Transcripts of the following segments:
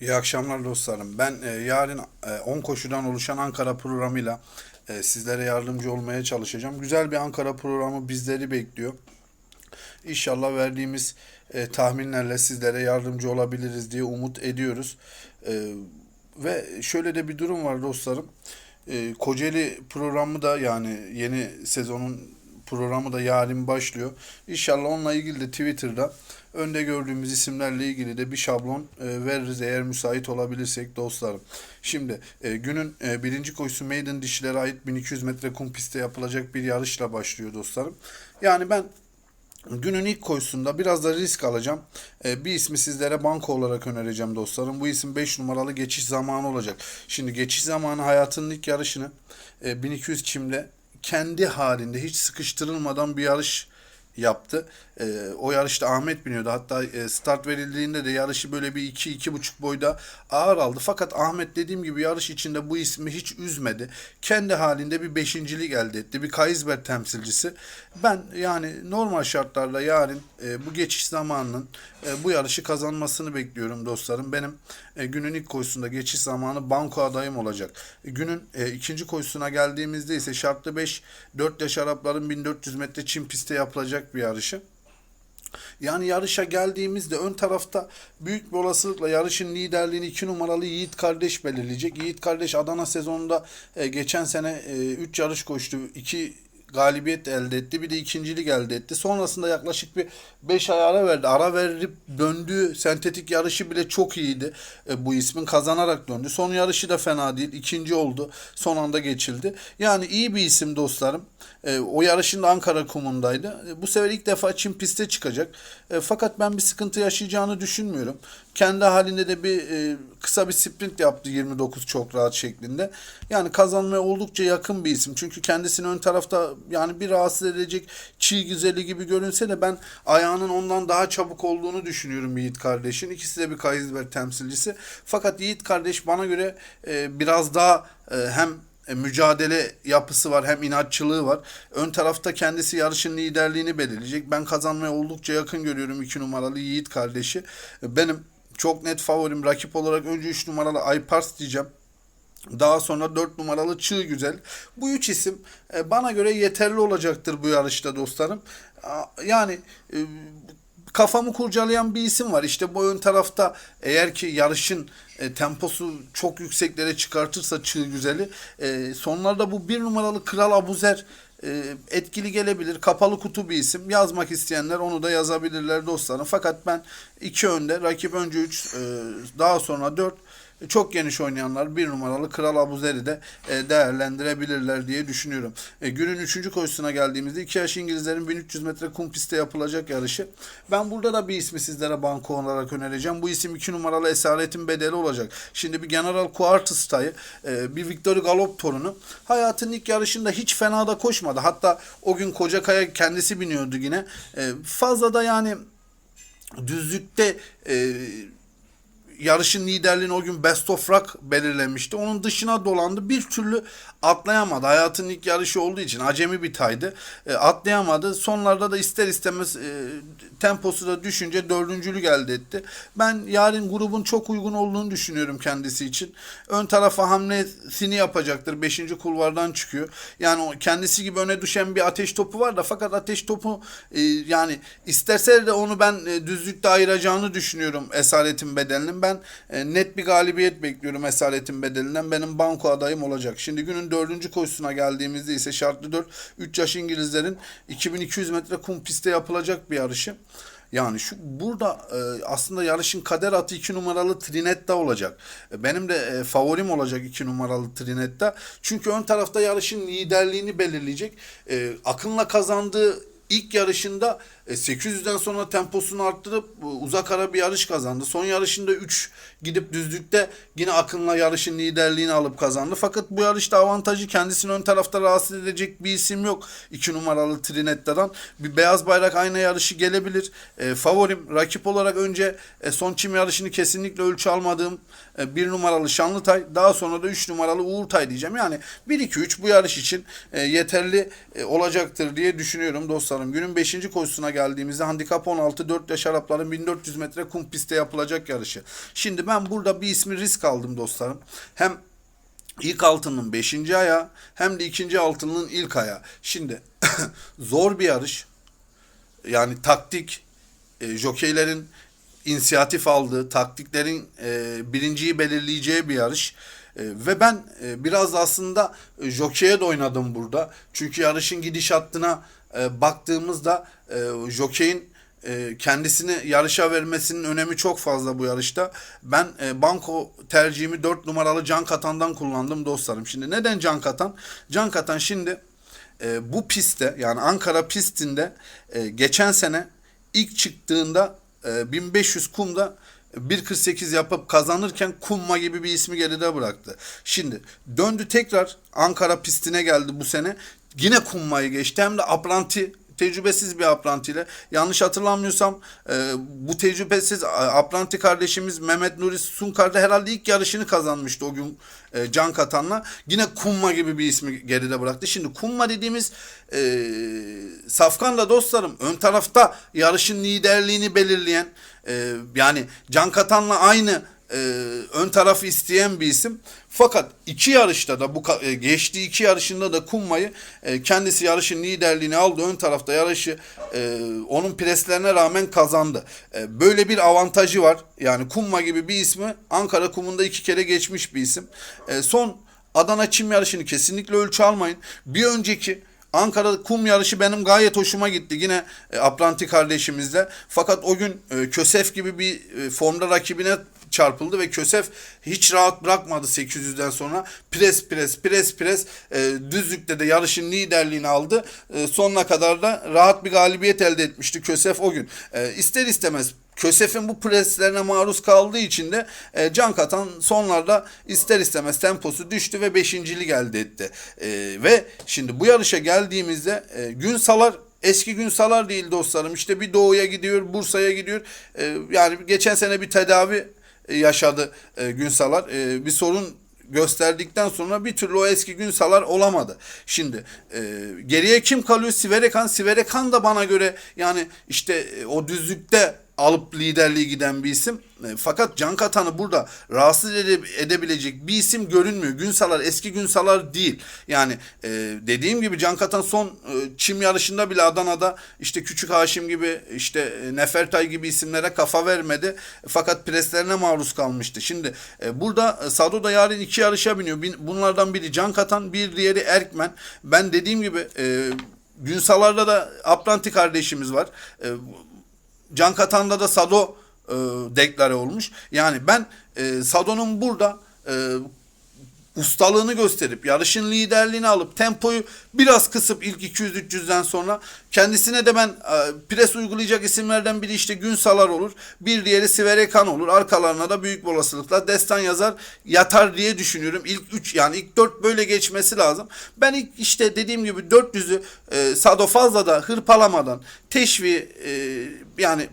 İyi akşamlar dostlarım. Ben e, yarın e, 10 koşudan oluşan Ankara programıyla e, sizlere yardımcı olmaya çalışacağım. Güzel bir Ankara programı bizleri bekliyor. İnşallah verdiğimiz e, tahminlerle sizlere yardımcı olabiliriz diye umut ediyoruz. E, ve şöyle de bir durum var dostlarım. E, Kocaeli programı da yani yeni sezonun programı da yarın başlıyor. İnşallah onunla ilgili de Twitter'da önde gördüğümüz isimlerle ilgili de bir şablon e, veririz eğer müsait olabilirsek dostlarım. Şimdi e, günün e, birinci koşusu Maiden dişilere ait 1200 metre kum pistte yapılacak bir yarışla başlıyor dostlarım. Yani ben Günün ilk koşusunda biraz da risk alacağım. Bir ismi sizlere banko olarak önereceğim dostlarım. Bu isim 5 numaralı geçiş zamanı olacak. Şimdi geçiş zamanı hayatının ilk yarışını e, 1200 çimle kendi halinde hiç sıkıştırılmadan bir yarış yaptı. Ee, o yarışta Ahmet biniyordu. Hatta e, start verildiğinde de yarışı böyle bir 2-2,5 boyda ağır aldı. Fakat Ahmet dediğim gibi yarış içinde bu ismi hiç üzmedi. Kendi halinde bir beşincilik elde etti. Bir Kaysberg temsilcisi. Ben yani normal şartlarda yarın e, bu geçiş zamanının e, bu yarışı kazanmasını bekliyorum dostlarım. Benim e, günün ilk koşusunda geçiş zamanı banko adayım olacak. E, günün e, ikinci koşusuna geldiğimizde ise şartlı 5 4 yaş Arapların 1400 metre çim pistte yapılacak bir yarışı. Yani yarışa geldiğimizde ön tarafta büyük bir olasılıkla yarışın liderliğini 2 numaralı Yiğit kardeş belirleyecek. Yiğit kardeş Adana sezonunda e, geçen sene 3 yarış koştu. 2 galibiyet elde etti. Bir de ikincilik elde etti. Sonrasında yaklaşık bir 5 ay ara verdi. Ara verip döndüğü sentetik yarışı bile çok iyiydi. E, bu ismin kazanarak döndü. Son yarışı da fena değil. İkinci oldu. Son anda geçildi. Yani iyi bir isim dostlarım. E, o yarışın da Ankara kumundaydı. E, bu sefer ilk defa Çin piste çıkacak. E, fakat ben bir sıkıntı yaşayacağını düşünmüyorum. Kendi halinde de bir e, kısa bir sprint yaptı 29 çok rahat şeklinde. Yani kazanmaya oldukça yakın bir isim. Çünkü kendisini ön tarafta yani bir rahatsız edecek çiğ güzeli gibi görünse de ben ayağının ondan daha çabuk olduğunu düşünüyorum Yiğit kardeşin. İkisi de bir Kaysberg temsilcisi. Fakat Yiğit kardeş bana göre e, biraz daha e, hem e, mücadele yapısı var hem inatçılığı var. Ön tarafta kendisi yarışın liderliğini belirleyecek. Ben kazanmaya oldukça yakın görüyorum 2 numaralı Yiğit kardeşi. E, Benim çok net favorim rakip olarak önce 3 numaralı Aypars diyeceğim. Daha sonra 4 numaralı Çığ Güzel. Bu üç isim e, bana göre yeterli olacaktır bu yarışta dostlarım. Yani e, kafamı kurcalayan bir isim var. İşte bu ön tarafta eğer ki yarışın e, temposu çok yükseklere çıkartırsa Çığ Güzel'i sonlarda bu bir numaralı Kral Abuzer etkili gelebilir. Kapalı kutu bir isim. Yazmak isteyenler onu da yazabilirler dostlarım. Fakat ben iki önde, rakip önce 3, daha sonra 4 çok geniş oynayanlar bir numaralı Kral Abuzer'i de e, değerlendirebilirler diye düşünüyorum. E, günün 3. koşusuna geldiğimizde 2 yaş İngilizlerin 1300 metre kum pistte yapılacak yarışı. Ben burada da bir ismi sizlere banko olarak önereceğim. Bu isim 2 numaralı Esaretin Bedeli olacak. Şimdi bir General Quartus tayı, e, bir Victory Galop torunu. Hayatın ilk yarışında hiç fena da koşmadı. Hatta o gün Kocakaya kendisi biniyordu yine. E, fazla da yani düzlükte e, yarışın liderliğini o gün Best of Rock belirlemişti. Onun dışına dolandı. Bir türlü atlayamadı. Hayatın ilk yarışı olduğu için acemi bir taydı. E, atlayamadı. Sonlarda da ister istemez e, temposu da düşünce dördüncülük elde etti. Ben yarın grubun çok uygun olduğunu düşünüyorum kendisi için. Ön tarafa hamlesini yapacaktır. Beşinci kulvardan çıkıyor. Yani kendisi gibi öne düşen bir ateş topu var da fakat ateş topu e, yani isterse de onu ben e, düzlükte ayıracağını düşünüyorum esaretin bedelinin. Ben e, net bir galibiyet bekliyorum esaretin bedelinden. Benim banko adayım olacak. Şimdi günün dördüncü koşusuna geldiğimizde ise şartlı 4 3 yaş İngilizlerin 2200 metre kum pistte yapılacak bir yarışı. Yani şu burada e, aslında yarışın kader atı 2 numaralı Trinetta olacak. E, benim de e, favorim olacak 2 numaralı Trinetta. Çünkü ön tarafta yarışın liderliğini belirleyecek. E, Akın'la kazandığı ilk yarışında e, 800'den sonra temposunu arttırıp e, uzak ara bir yarış kazandı. Son yarışında 3 gidip düzlükte yine Akın'la yarışın liderliğini alıp kazandı. Fakat bu yarışta avantajı kendisini ön tarafta rahatsız edecek bir isim yok. 2 numaralı Trinetta'dan. Bir beyaz bayrak aynı yarışı gelebilir. E, favorim rakip olarak önce e, son çim yarışını kesinlikle ölçü almadığım e, 1 numaralı Şanlıtay. Daha sonra da 3 numaralı Uğurtay diyeceğim. Yani 1-2-3 bu yarış için e, yeterli e, olacaktır diye düşünüyorum dostlarım. Günün 5. koşusuna geldiğimizde handikap 16 4 yaş Arapların 1400 metre kum pistte yapılacak yarışı. Şimdi ben burada bir ismi risk aldım dostlarım. Hem ilk altının 5. ayağı hem de ikinci altının ilk ayağı. Şimdi zor bir yarış. Yani taktik e, jokeylerin inisiyatif aldığı, taktiklerin e, birinciyi belirleyeceği bir yarış. E, ve ben e, biraz da aslında e, jokeye de oynadım burada. Çünkü yarışın gidişatına e, baktığımızda e, jokeyin e, kendisini yarışa vermesinin önemi çok fazla bu yarışta. Ben e, banko tercihimi 4 numaralı Can Katan'dan kullandım dostlarım. Şimdi neden Can Katan? Can Katan şimdi e, bu pistte yani Ankara pistinde geçen sene ilk çıktığında e, 1500 kumda 1.48 yapıp kazanırken Kumma gibi bir ismi geride bıraktı. Şimdi döndü tekrar Ankara pistine geldi bu sene. Yine Kumma'yı geçti hem de apranti tecrübesiz bir aprantiyle. Yanlış hatırlamıyorsam e, bu tecrübesiz e, apranti kardeşimiz Mehmet Nuri Sunkar'da herhalde ilk yarışını kazanmıştı o gün e, Can Katan'la. Yine Kumma gibi bir ismi geride bıraktı. Şimdi Kumma dediğimiz e, Safkan'la dostlarım ön tarafta yarışın liderliğini belirleyen e, yani Can Katan'la aynı e, ön tarafı isteyen bir isim. Fakat iki yarışta da bu e, geçtiği iki yarışında da Kumma'yı e, kendisi yarışın liderliğini aldı. Ön tarafta yarışı e, onun preslerine rağmen kazandı. E, böyle bir avantajı var. Yani Kumma gibi bir ismi Ankara kumunda iki kere geçmiş bir isim. E, son Adana çim yarışını kesinlikle ölçü almayın. Bir önceki Ankara kum yarışı benim gayet hoşuma gitti. Yine e, Apranti kardeşimizle. Fakat o gün e, Kösef gibi bir e, formda rakibine çarpıldı ve Kösef hiç rahat bırakmadı 800'den sonra. Pres pres pres pres e, düzlükte de yarışın liderliğini aldı. E, sonuna kadar da rahat bir galibiyet elde etmişti Kösef o gün. E, ister istemez Kösef'in bu preslerine maruz kaldığı için de e, can katan sonlarda ister istemez temposu düştü ve beşincilik elde etti. E, ve şimdi bu yarışa geldiğimizde e, Günsalar eski Günsalar değil dostlarım. İşte bir doğuya gidiyor, Bursa'ya gidiyor. E, yani geçen sene bir tedavi yaşadı e, Günsalar. E, bir sorun gösterdikten sonra bir türlü o eski Günsalar olamadı. Şimdi e, geriye kim kalıyor? Siverekan. Siverekan da bana göre yani işte e, o düzlükte alıp liderliği giden bir isim. E, fakat Can Katan'ı burada rahatsız ede- edebilecek bir isim görünmüyor. Günsalar eski Günsalar değil. Yani e, dediğim gibi Can Katan son e, çim yarışında bile Adana'da işte Küçük Haşim gibi işte e, Nefertay gibi isimlere kafa vermedi. Fakat preslerine maruz kalmıştı. Şimdi e, burada e, Sado da yarın iki yarışa biniyor. Bin- Bunlardan biri Can Katan, bir diğeri Erkmen. Ben dediğim gibi e, Günsalar'da da Apranti kardeşimiz var. E, Can Katan'da da Sado e, deklare olmuş. Yani ben e, Sado'nun burada e, ustalığını gösterip yarışın liderliğini alıp tempoyu biraz kısıp ilk 200-300'den sonra kendisine de ben e, pres uygulayacak isimlerden biri işte Günsalar olur. Bir diğeri Siverekan olur. Arkalarına da büyük olasılıkla destan yazar yatar diye düşünüyorum. İlk 3 yani ilk 4 böyle geçmesi lazım. Ben ilk işte dediğim gibi 400'ü e, Sado fazla da hırpalamadan teşvi e, yani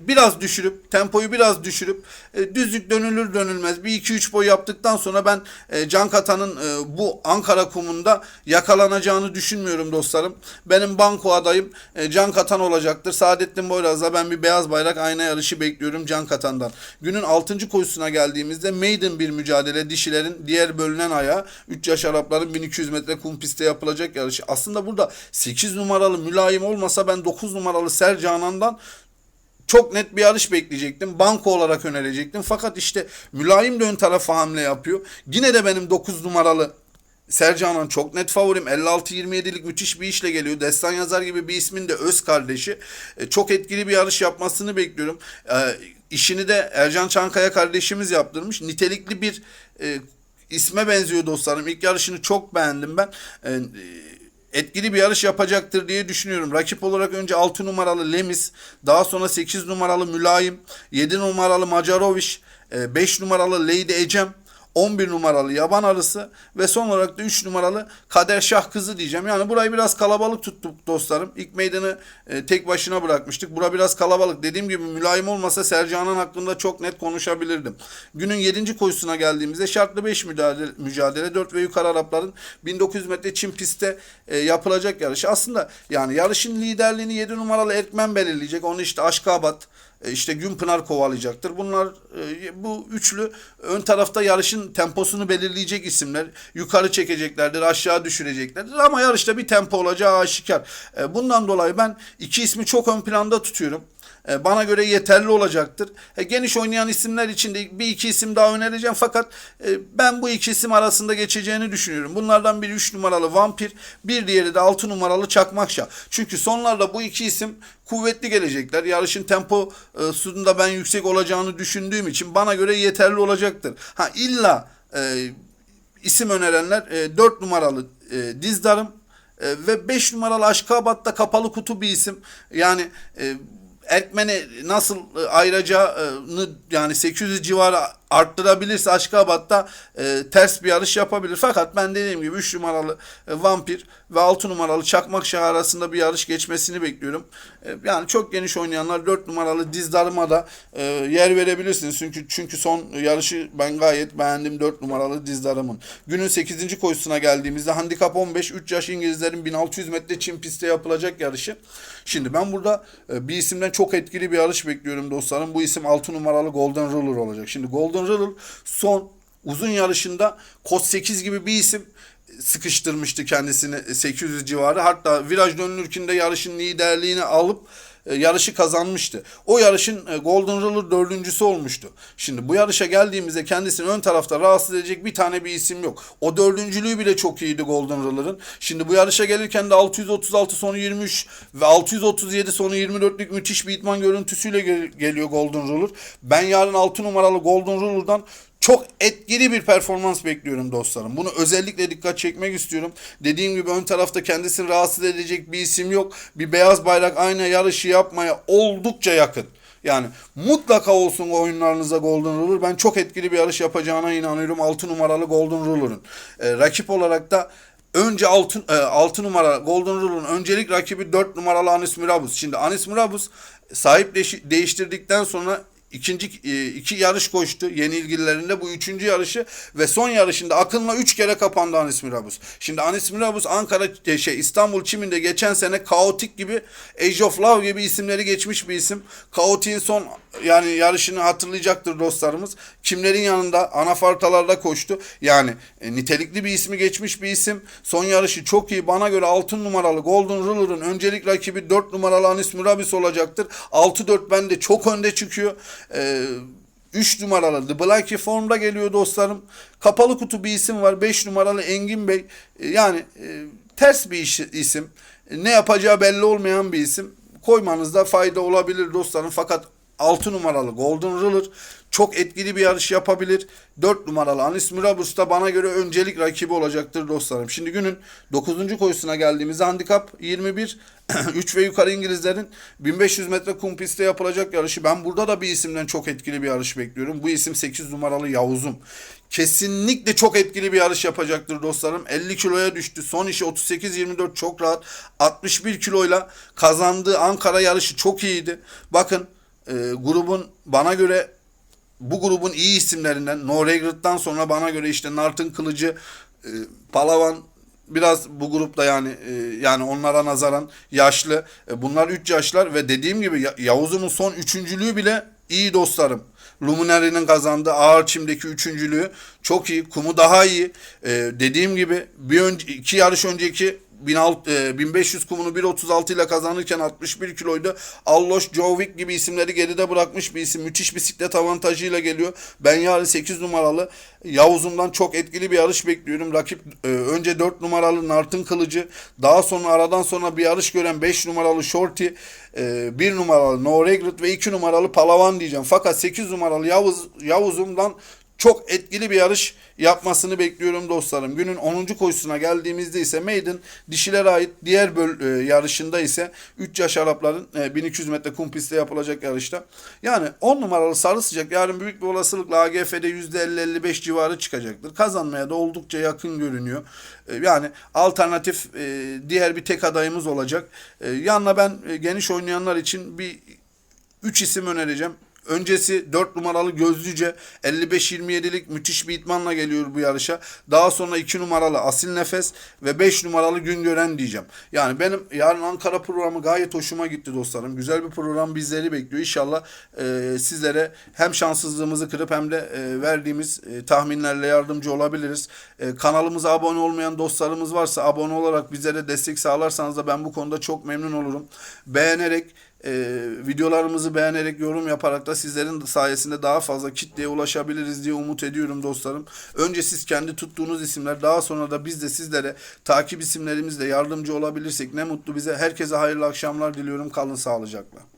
biraz düşürüp tempoyu biraz düşürüp e, düzlük dönülür dönülmez bir iki üç boy yaptıktan sonra ben e, Can Katan'ın e, bu Ankara kumunda yakalanacağını düşünmüyorum dostlarım. Benim banko adayım e, Can Katan olacaktır. Saadettin Boyraz'la ben bir beyaz bayrak ayna yarışı bekliyorum Can Katan'dan. Günün 6. koşusuna geldiğimizde maiden bir mücadele dişilerin diğer bölünen ayağı 3 yaş Arapların 1200 metre kum pistte yapılacak yarışı. Aslında burada 8 numaralı mülayim olmasa ben 9 numaralı Sercanan'dan çok net bir yarış bekleyecektim. Banko olarak önerecektim. Fakat işte mülayim de ön tarafa hamle yapıyor. Yine de benim 9 numaralı Sercan'ın çok net favorim. 56-27'lik müthiş bir işle geliyor. Destan Yazar gibi bir ismin de öz kardeşi. E, çok etkili bir yarış yapmasını bekliyorum. E, işini de Ercan Çankaya kardeşimiz yaptırmış. Nitelikli bir e, isme benziyor dostlarım. İlk yarışını çok beğendim ben. E, etkili bir yarış yapacaktır diye düşünüyorum. Rakip olarak önce 6 numaralı Lemis, daha sonra 8 numaralı Mülayim, 7 numaralı Macarovic, 5 numaralı Leydi Ecem, 11 numaralı Yaban Arısı ve son olarak da 3 numaralı Kader Şah Kızı diyeceğim. Yani burayı biraz kalabalık tuttuk dostlarım. İlk meydanı e, tek başına bırakmıştık. Bura biraz kalabalık. Dediğim gibi mülayim olmasa Sercan'ın hakkında çok net konuşabilirdim. Günün 7. koşusuna geldiğimizde şartlı 5 mücadele, mücadele 4 ve yukarı Arapların 1900 metre çim pistte e, yapılacak yarış. Aslında yani yarışın liderliğini 7 numaralı Erkmen belirleyecek. Onu işte Aşkabat, işte Günpınar kovalayacaktır. Bunlar e, bu üçlü ön tarafta yarışın temposunu belirleyecek isimler. Yukarı çekeceklerdir, aşağı düşüreceklerdir ama yarışta bir tempo olacağı aşikar. E, Bundan dolayı ben iki ismi çok ön planda tutuyorum. E, Bana göre yeterli olacaktır. E, Geniş oynayan isimler için de bir iki isim daha önereceğim fakat e, ben bu iki isim arasında geçeceğini düşünüyorum. Bunlardan biri 3 numaralı Vampir, bir diğeri de 6 numaralı Çakmakşah. Çünkü sonlarda bu iki isim kuvvetli gelecekler. Yarışın temposunda ben yüksek olacağını düşündüğüm için bana göre yeterli olacaktır. Ha illa e, isim önerenler e, 4 numaralı e, Dizdarım e, ve 5 numaralı Aşkabat'ta kapalı kutu bir isim. Yani e, Erkmen'e nasıl e, ayıracağını yani 800 civarı arttırabilirse Aşkabat'ta e, ters bir yarış yapabilir. Fakat ben dediğim gibi 3 numaralı e, Vampir ve 6 numaralı Çakmak Şah arasında bir yarış geçmesini bekliyorum. E, yani çok geniş oynayanlar 4 numaralı Dizdarım'a da e, yer verebilirsiniz. Çünkü çünkü son yarışı ben gayet beğendim 4 numaralı Dizdarım'ın. Günün 8. koşusuna geldiğimizde handikap 15 3 yaş İngilizlerin 1600 metre çim pistte yapılacak yarışı. Şimdi ben burada e, bir isimden çok etkili bir yarış bekliyorum dostlarım. Bu isim 6 numaralı Golden Ruler olacak. Şimdi Golden Ruler son uzun yarışında Kod 8 gibi bir isim sıkıştırmıştı kendisini 800 civarı. Hatta viraj dönülürken de yarışın liderliğini alıp e, yarışı kazanmıştı. O yarışın e, Golden Ruler dördüncüsü olmuştu. Şimdi bu yarışa geldiğimizde kendisini ön tarafta rahatsız edecek bir tane bir isim yok. O dördüncülüğü bile çok iyiydi Golden Ruler'ın. Şimdi bu yarışa gelirken de 636 sonu 23 ve 637 sonu 24'lük müthiş bir itman görüntüsüyle gel- geliyor Golden Ruler. Ben yarın 6 numaralı Golden Ruler'dan çok etkili bir performans bekliyorum dostlarım. Bunu özellikle dikkat çekmek istiyorum. Dediğim gibi ön tarafta kendisini rahatsız edecek bir isim yok. Bir beyaz bayrak aynı yarışı yapmaya oldukça yakın. Yani mutlaka olsun oyunlarınızda Golden Ruler. Ben çok etkili bir yarış yapacağına inanıyorum 6 numaralı Golden Ruler'ın. Ee, rakip olarak da önce 6, e, 6 numara Golden Rule'un öncelik rakibi 4 numaralı Anis Mirabus. Şimdi Anis Mirabus sahip değiş- değiştirdikten sonra ikinci e, iki yarış koştu yeni ilgililerinde bu üçüncü yarışı ve son yarışında Akın'la üç kere kapandı Anis Mirabus. Şimdi Anis Mirabus Ankara e, şey İstanbul Çim'inde geçen sene Kaotik gibi Age of Love gibi isimleri geçmiş bir isim. Kaotik'in son yani yarışını hatırlayacaktır dostlarımız. Kimlerin yanında anafartalarda koştu. Yani e, nitelikli bir ismi geçmiş bir isim. Son yarışı çok iyi. Bana göre 6 numaralı Golden Ruler'ın öncelik rakibi 4 numaralı Anis Mirabis olacaktır. 6-4 bende çok önde çıkıyor. Ee, 3 numaralı The formda geliyor dostlarım. Kapalı kutu bir isim var. 5 numaralı Engin Bey. Ee, yani e, ters bir iş, isim. Ne yapacağı belli olmayan bir isim. Koymanızda fayda olabilir dostlarım. Fakat 6 numaralı Golden Ruler çok etkili bir yarış yapabilir. 4 numaralı Anis Mirabus da bana göre öncelik rakibi olacaktır dostlarım. Şimdi günün 9. koşusuna geldiğimizde handikap 21 3 ve yukarı İngilizlerin 1500 metre kum pistte yapılacak yarışı. Ben burada da bir isimden çok etkili bir yarış bekliyorum. Bu isim 8 numaralı Yavuz'um. Kesinlikle çok etkili bir yarış yapacaktır dostlarım. 50 kiloya düştü. Son işi 38-24 çok rahat. 61 kiloyla kazandığı Ankara yarışı çok iyiydi. Bakın e, grubun bana göre bu grubun iyi isimlerinden No Regret'tan sonra bana göre işte Nartın Kılıcı, e, Palavan biraz bu grupta yani e, yani onlara nazaran yaşlı. E, bunlar 3 yaşlar ve dediğim gibi Ya- Yavuz'un son üçüncülüğü bile iyi dostlarım. Luminary'nin kazandığı ağır çimdeki üçüncülüğü çok iyi. Kumu daha iyi. E, dediğim gibi bir önce, iki yarış önceki 1600, 1500 kumunu 1.36 ile kazanırken 61 kiloydu. Alloş, Jovic gibi isimleri geride bırakmış bir isim. Müthiş bisiklet avantajıyla geliyor. Ben yarın 8 numaralı Yavuz'umdan çok etkili bir yarış bekliyorum. Rakip e, önce 4 numaralı Nartın Kılıcı, daha sonra aradan sonra bir yarış gören 5 numaralı Shorty, 1 numaralı No Regret ve 2 numaralı Palavan diyeceğim. Fakat 8 numaralı Yavuz Yavuz'umdan çok etkili bir yarış yapmasını bekliyorum dostlarım. Günün 10. koşusuna geldiğimizde ise Maiden dişilere ait diğer böl e, yarışında ise 3 yaş Arapların e, 1200 metre kum pistte yapılacak yarışta. Yani 10 numaralı sarı sıcak yarın büyük bir olasılıkla AGF'de %50-55 civarı çıkacaktır. Kazanmaya da oldukça yakın görünüyor. E, yani alternatif e, diğer bir tek adayımız olacak. E, yanına ben e, geniş oynayanlar için bir 3 isim önereceğim. Öncesi 4 numaralı Gözlüce 55-27'lik müthiş bir itmanla geliyor bu yarışa. Daha sonra 2 numaralı Asil Nefes ve 5 numaralı Güngören diyeceğim. Yani benim yarın Ankara programı gayet hoşuma gitti dostlarım. Güzel bir program bizleri bekliyor. İnşallah e, sizlere hem şanssızlığımızı kırıp hem de e, verdiğimiz e, tahminlerle yardımcı olabiliriz. E, kanalımıza abone olmayan dostlarımız varsa abone olarak bizlere destek sağlarsanız da ben bu konuda çok memnun olurum. Beğenerek e, videolarımızı beğenerek yorum yaparak da sizlerin sayesinde daha fazla kitleye ulaşabiliriz diye umut ediyorum dostlarım. Önce siz kendi tuttuğunuz isimler daha sonra da biz de sizlere takip isimlerimizle yardımcı olabilirsek ne mutlu bize. Herkese hayırlı akşamlar diliyorum. Kalın sağlıcakla.